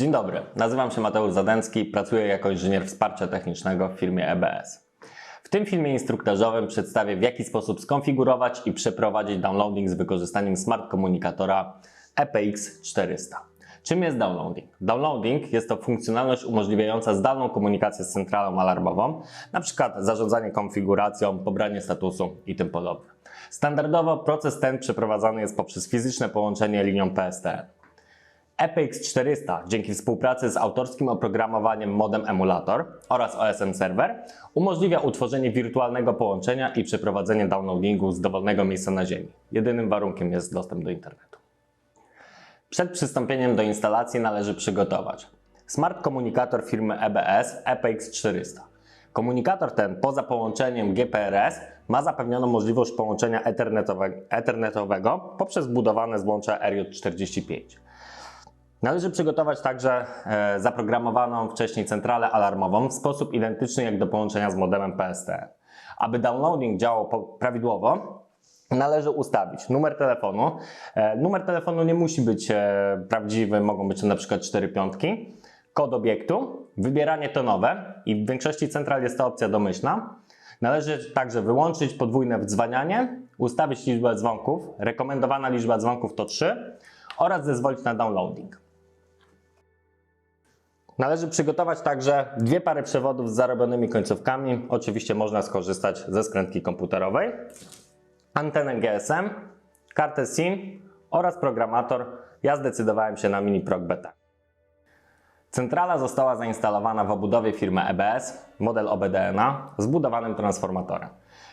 Dzień dobry, nazywam się Mateusz Zadęcki, pracuję jako inżynier wsparcia technicznego w firmie EBS. W tym filmie instruktażowym przedstawię w jaki sposób skonfigurować i przeprowadzić downloading z wykorzystaniem smart komunikatora EPX 400. Czym jest downloading? Downloading jest to funkcjonalność umożliwiająca zdalną komunikację z centralą alarmową, np. zarządzanie konfiguracją, pobranie statusu i tym podobne. Standardowo proces ten przeprowadzany jest poprzez fizyczne połączenie linią PSTN. EPX 400 dzięki współpracy z autorskim oprogramowaniem modem emulator oraz OSM Server umożliwia utworzenie wirtualnego połączenia i przeprowadzenie downloadingu z dowolnego miejsca na Ziemi. Jedynym warunkiem jest dostęp do internetu. Przed przystąpieniem do instalacji należy przygotować smart komunikator firmy EBS EPX 400. Komunikator ten poza połączeniem GPRS ma zapewnioną możliwość połączenia ethernetowego, ethernetowego poprzez budowane złącze RJ45. Należy przygotować także e, zaprogramowaną wcześniej centralę alarmową w sposób identyczny jak do połączenia z modemem PSTN. Aby downloading działał prawidłowo, należy ustawić numer telefonu. E, numer telefonu nie musi być e, prawdziwy, mogą być to na przykład 4 piątki. Kod obiektu, wybieranie tonowe i w większości central jest to opcja domyślna. Należy także wyłączyć podwójne wdzwanianie, ustawić liczbę dzwonków, rekomendowana liczba dzwonków to 3 oraz zezwolić na downloading. Należy przygotować także dwie pary przewodów z zarobionymi końcówkami. Oczywiście można skorzystać ze skrętki komputerowej, antenę GSM, kartę SIM oraz programator. Ja zdecydowałem się na Mini Proc Beta. Centrala została zainstalowana w obudowie firmy EBS, model OBDNA, z budowanym transformatorem.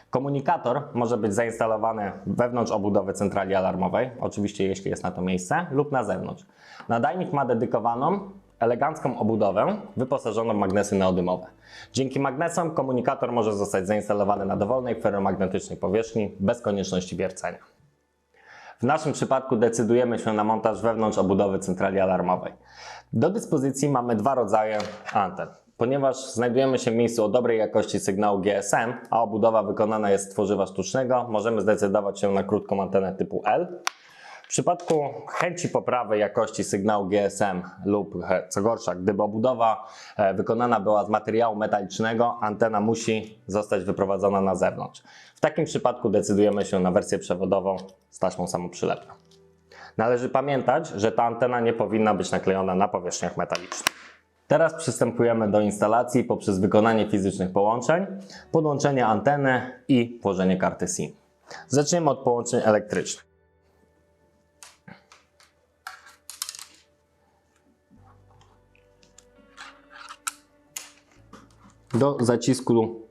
Komunikator może być zainstalowany wewnątrz obudowy centrali alarmowej, oczywiście jeśli jest na to miejsce, lub na zewnątrz. Nadajnik ma dedykowaną, elegancką obudowę wyposażoną w magnesy neodymowe. Dzięki magnesom komunikator może zostać zainstalowany na dowolnej ferromagnetycznej powierzchni bez konieczności wiercenia. W naszym przypadku decydujemy się na montaż wewnątrz obudowy centrali alarmowej. Do dyspozycji mamy dwa rodzaje anten. Ponieważ znajdujemy się w miejscu o dobrej jakości sygnału GSM, a obudowa wykonana jest z tworzywa sztucznego, możemy zdecydować się na krótką antenę typu L. W przypadku chęci poprawy jakości sygnału GSM lub e, co gorsza, gdyby obudowa e, wykonana była z materiału metalicznego, antena musi zostać wyprowadzona na zewnątrz. W takim przypadku decydujemy się na wersję przewodową z taśmą samoprzylepną. Należy pamiętać, że ta antena nie powinna być naklejona na powierzchniach metalicznych. Teraz przystępujemy do instalacji poprzez wykonanie fizycznych połączeń, podłączenie anteny i włożenie karty SIM. Zaczniemy od połączeń elektrycznych. Do zacisku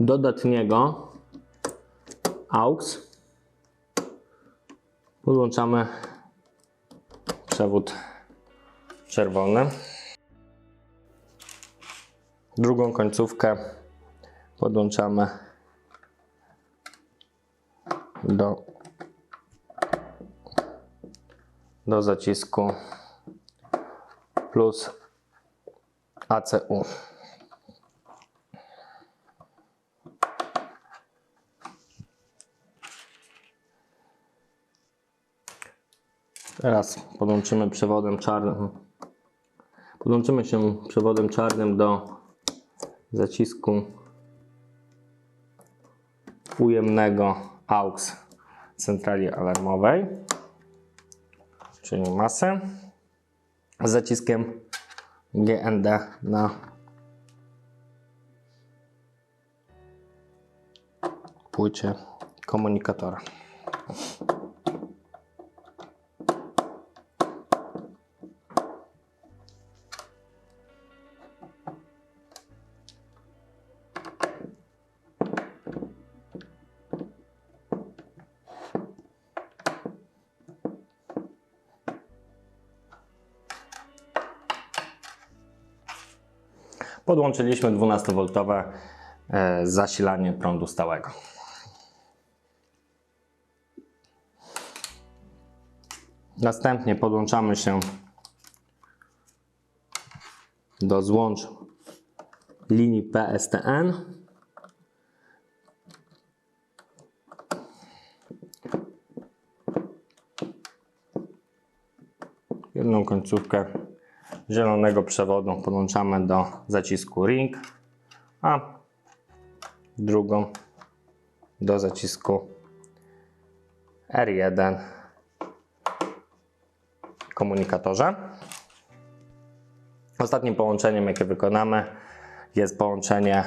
dodatniego AUX podłączamy przewód czerwony. Drugą końcówkę podłączamy do, do zacisku plus ACU. Teraz podłączymy przewodem czarnym. Podłączymy się przewodem czarnym do zacisku ujemnego AUX centrali alarmowej, czyli masę, z zaciskiem GND na płycie komunikatora. Podłączyliśmy 12V e, zasilanie prądu stałego. Następnie podłączamy się do złącz linii PSTN. Jedną końcówkę zielonego przewodu podłączamy do zacisku ring, a drugą do zacisku R1 komunikatorze. Ostatnim połączeniem, jakie wykonamy, jest połączenie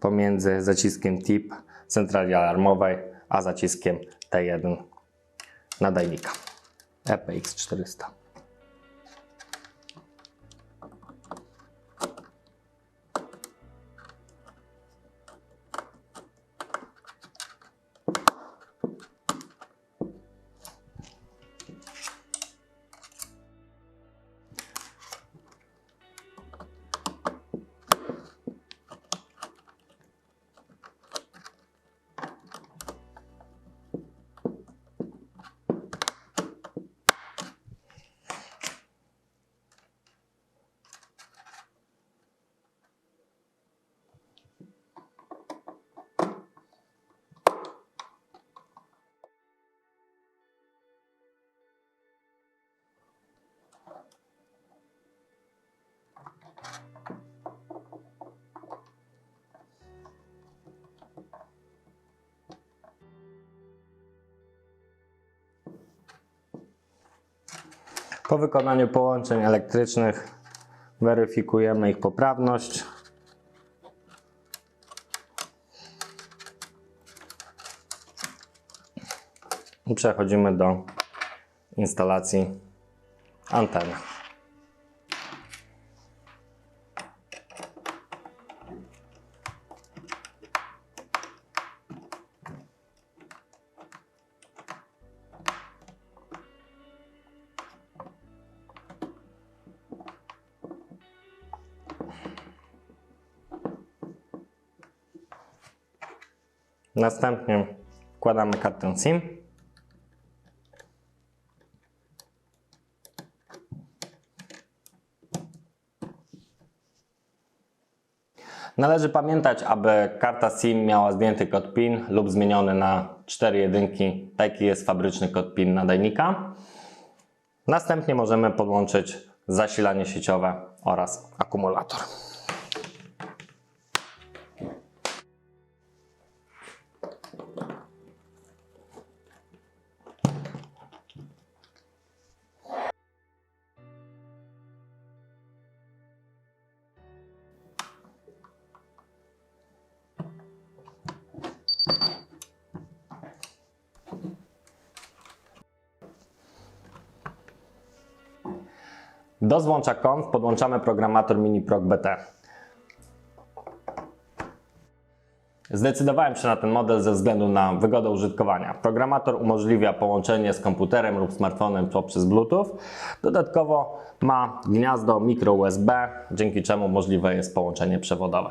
pomiędzy zaciskiem TIP centrali alarmowej, a zaciskiem T1 nadajnika EPX400. Po wykonaniu połączeń elektrycznych weryfikujemy ich poprawność. I przechodzimy do instalacji anteny. Następnie wkładamy kartę SIM. Należy pamiętać, aby karta SIM miała zdjęty kod PIN lub zmieniony na 4 jedynki. Taki jest fabryczny kod PIN nadajnika. Następnie możemy podłączyć zasilanie sieciowe oraz akumulator. Do złącza konf podłączamy programator MiniProg BT. Zdecydowałem się na ten model ze względu na wygodę użytkowania. Programator umożliwia połączenie z komputerem lub smartfonem poprzez Bluetooth. Dodatkowo ma gniazdo micro USB, dzięki czemu możliwe jest połączenie przewodowe.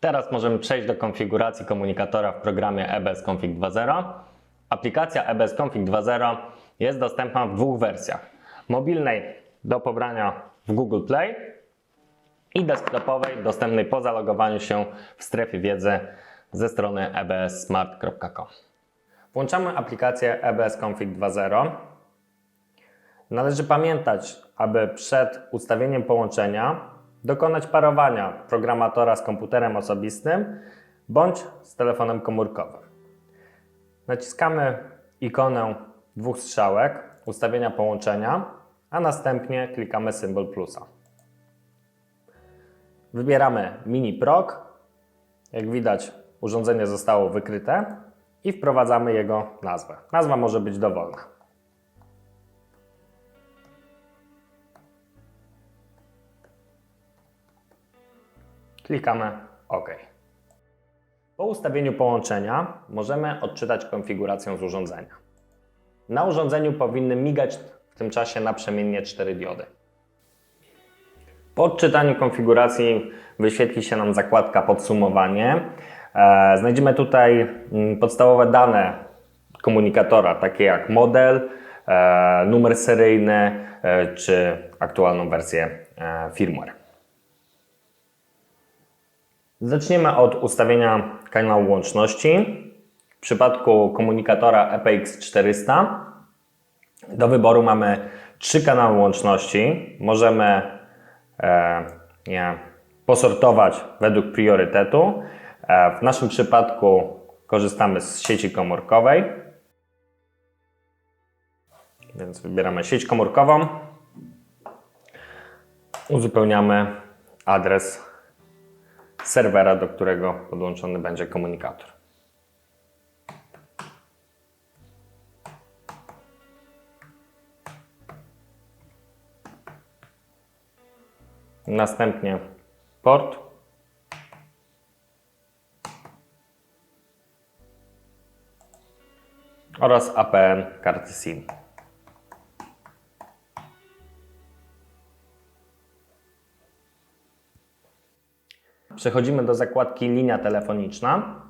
Teraz możemy przejść do konfiguracji komunikatora w programie EBS Config 2.0. Aplikacja EBS Config 2.0 jest dostępna w dwóch wersjach. Mobilnej do pobrania w Google Play i desktopowej dostępnej po zalogowaniu się w strefie wiedzy ze strony ebssmart.com. Włączamy aplikację EBS Config 2.0. Należy pamiętać, aby przed ustawieniem połączenia dokonać parowania programatora z komputerem osobistym bądź z telefonem komórkowym. Naciskamy ikonę dwóch strzałek ustawienia połączenia, a następnie klikamy symbol plusa. Wybieramy Mini Prog. Jak widać, urządzenie zostało wykryte i wprowadzamy jego nazwę. Nazwa może być dowolna. Klikamy OK. Po ustawieniu połączenia możemy odczytać konfigurację z urządzenia. Na urządzeniu powinny migać tym czasie naprzemiennie 4 diody. Po odczytaniu konfiguracji wyświetli się nam zakładka podsumowanie. E, Znajdziemy tutaj mm, podstawowe dane komunikatora, takie jak model, e, numer seryjny e, czy aktualną wersję firmware. Zaczniemy od ustawienia kanału łączności. W przypadku komunikatora EPX 400 do wyboru mamy trzy kanały łączności. Możemy e, je posortować według priorytetu. E, w naszym przypadku korzystamy z sieci komórkowej. Więc wybieramy sieć komórkową. Uzupełniamy adres serwera, do którego podłączony będzie komunikator. Następnie port. Oraz APN karty SIM. Przechodzimy do zakładki linia telefoniczna.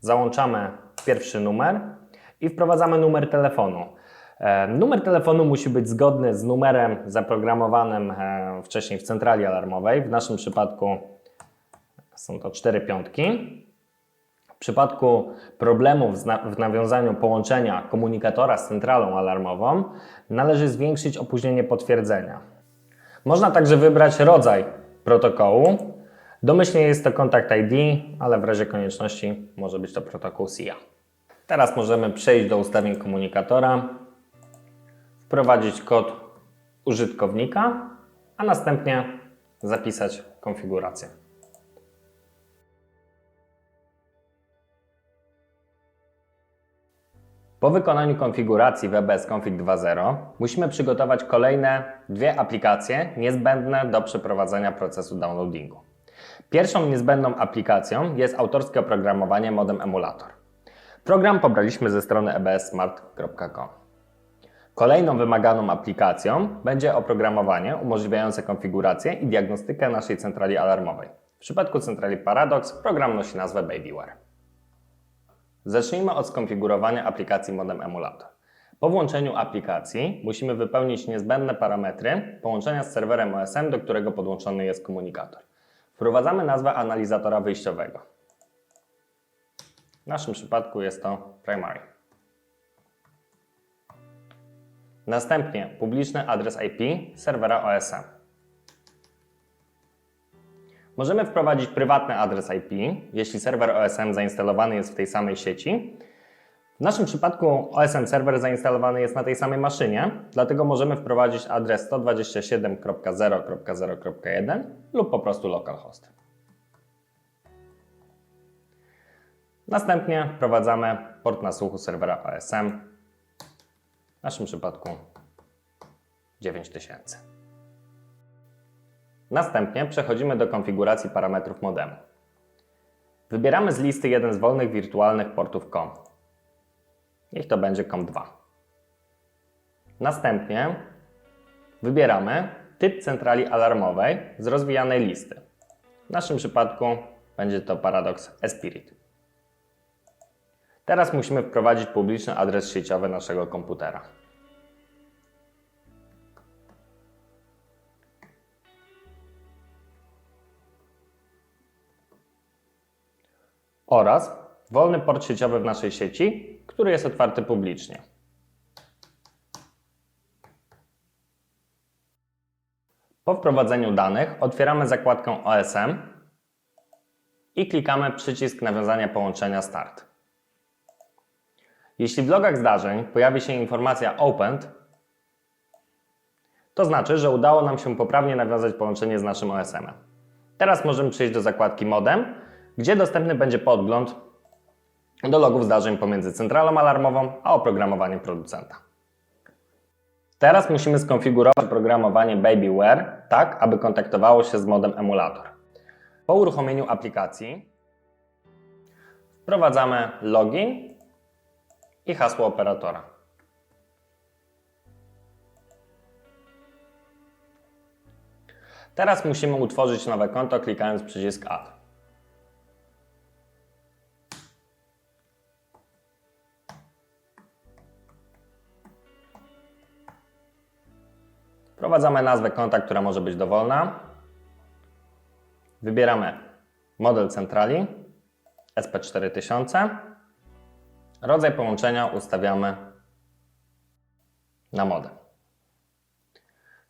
Załączamy pierwszy numer i wprowadzamy numer telefonu. E, Numer telefonu musi być zgodny z numerem zaprogramowanym e, wcześniej w centrali alarmowej. W naszym przypadku są to cztery piątki. W przypadku problemów w nawiązaniu połączenia komunikatora z centralą alarmową należy zwiększyć opóźnienie potwierdzenia. Można także wybrać rodzaj protokołu. Domyślnie jest to Contact ID, ale w razie konieczności może być to protokół SIA. Teraz możemy przejść do ustawień komunikatora, wprowadzić kod użytkownika, a następnie zapisać konfigurację. Po wykonaniu konfiguracji w EBS Config 2.0 musimy przygotować kolejne dwie aplikacje niezbędne do przeprowadzenia procesu downloadingu. Pierwszą niezbędną aplikacją jest autorskie oprogramowanie modem emulator. Program pobraliśmy ze strony ebssmart.com. Kolejną wymaganą aplikacją będzie oprogramowanie umożliwiające konfigurację i diagnostykę naszej centrali alarmowej. W przypadku centrali Paradox program nosi nazwę Babyware. Zacznijmy od skonfigurowania aplikacji modem emulator. Po włączeniu aplikacji musimy wypełnić niezbędne parametry połączenia z serwerem OSM, do którego podłączony jest komunikator. Wprowadzamy nazwę analizatora wyjściowego. W naszym przypadku jest to Primary. Następnie publiczny adres IP serwera OSM. Możemy wprowadzić prywatny adres IP, jeśli serwer OSM zainstalowany jest w tej samej sieci. W naszym przypadku OSM serwer zainstalowany jest na tej samej maszynie, dlatego możemy wprowadzić adres 127.0.0.1 lub po prostu localhost. Następnie wprowadzamy port nasłuchu serwera OSM, w naszym przypadku 9000. Następnie przechodzimy do konfiguracji parametrów modemu. Wybieramy z listy jeden z wolnych wirtualnych portów COM. Niech to będzie COM2. Następnie wybieramy typ centrali alarmowej z rozwijanej listy. W naszym przypadku będzie to Paradox Espirit. Teraz musimy wprowadzić publiczny adres sieciowy naszego komputera. oraz wolny port sieciowy w naszej sieci, który jest otwarty publicznie. Po wprowadzeniu danych otwieramy zakładkę OSM i klikamy przycisk nawiązania połączenia Start. Jeśli w logach zdarzeń pojawi się informacja Opened, to znaczy, że udało nam się poprawnie nawiązać połączenie z naszym OSM-em. Teraz możemy przejść do zakładki Modem, gdzie dostępny będzie podgląd do logów zdarzeń pomiędzy centralą alarmową a oprogramowaniem producenta. Teraz musimy skonfigurować oprogramowanie Babyware tak, aby kontaktowało się z modem emulator. Po uruchomieniu aplikacji wprowadzamy login i hasło operatora. Teraz musimy utworzyć nowe konto klikając przycisk Add. Wprowadzamy nazwę konta, która może być dowolna. Wybieramy model centrali SP4000. Rodzaj połączenia ustawiamy na modem.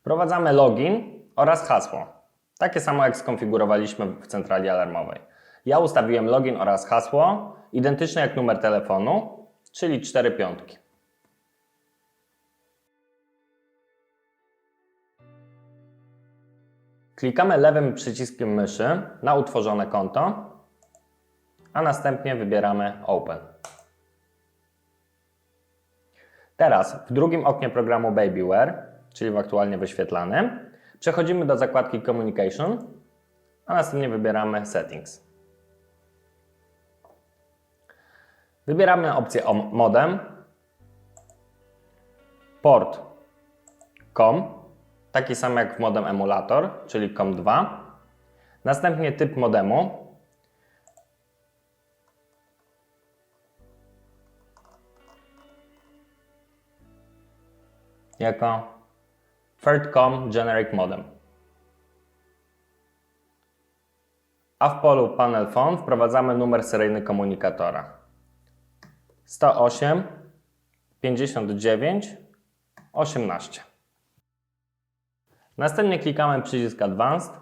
Wprowadzamy login oraz hasło. Takie samo jak skonfigurowaliśmy w centrali alarmowej. Ja ustawiłem login oraz hasło identyczne jak numer telefonu, czyli 4 piątki. Klikamy lewym przyciskiem myszy na utworzone konto, a następnie wybieramy Open. Teraz w drugim oknie programu Babyware, czyli w aktualnie wyświetlanym, przechodzimy do zakładki Communication, a następnie wybieramy Settings. Wybieramy opcję modem, port COM, taki sam jak w modem emulator, czyli COM2. Następnie typ modemu. Jako ThirdCom Generic Modem. A w polu Panel Phone wprowadzamy numer seryjny komunikatora. 108 59 18. Następnie klikamy przycisk Advanced.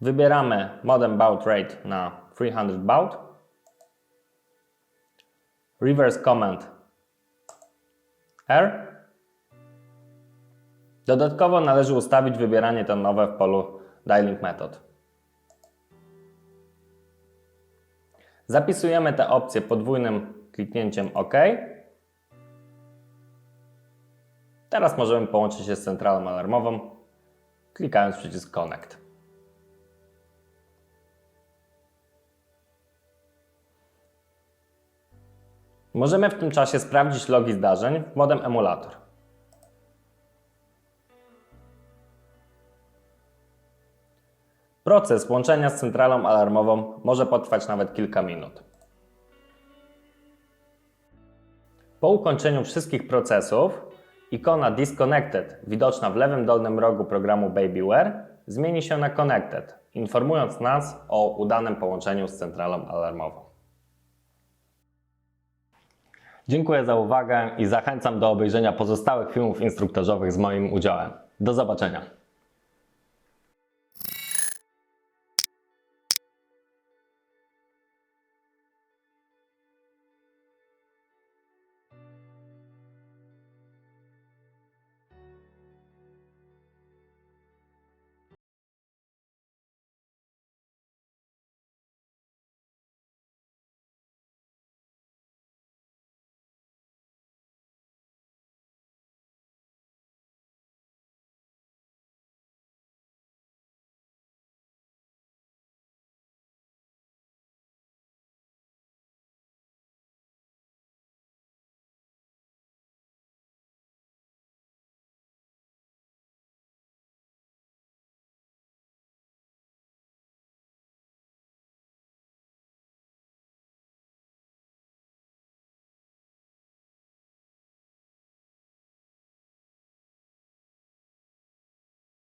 Wybieramy modem baud rate na 300 baud. Reverse command R. Dodatkowo należy ustawić wybieranie tonowe w polu Dialing Method. Zapisujemy te opcje podwójnym kliknięciem OK. Teraz możemy połączyć się z centralą alarmową, klikając przycisk Connect. Możemy w tym czasie sprawdzić logi zdarzeń w modem emulator. Proces łączenia z centralą alarmową może potrwać nawet kilka minut. Po ukończeniu wszystkich procesów ikona Disconnected widoczna w lewym dolnym rogu programu Babyware zmieni się na Connected, informując nas o udanym połączeniu z centralą alarmową. Dziękuję za uwagę i zachęcam do obejrzenia pozostałych filmów instruktażowych z moim udziałem. Do zobaczenia.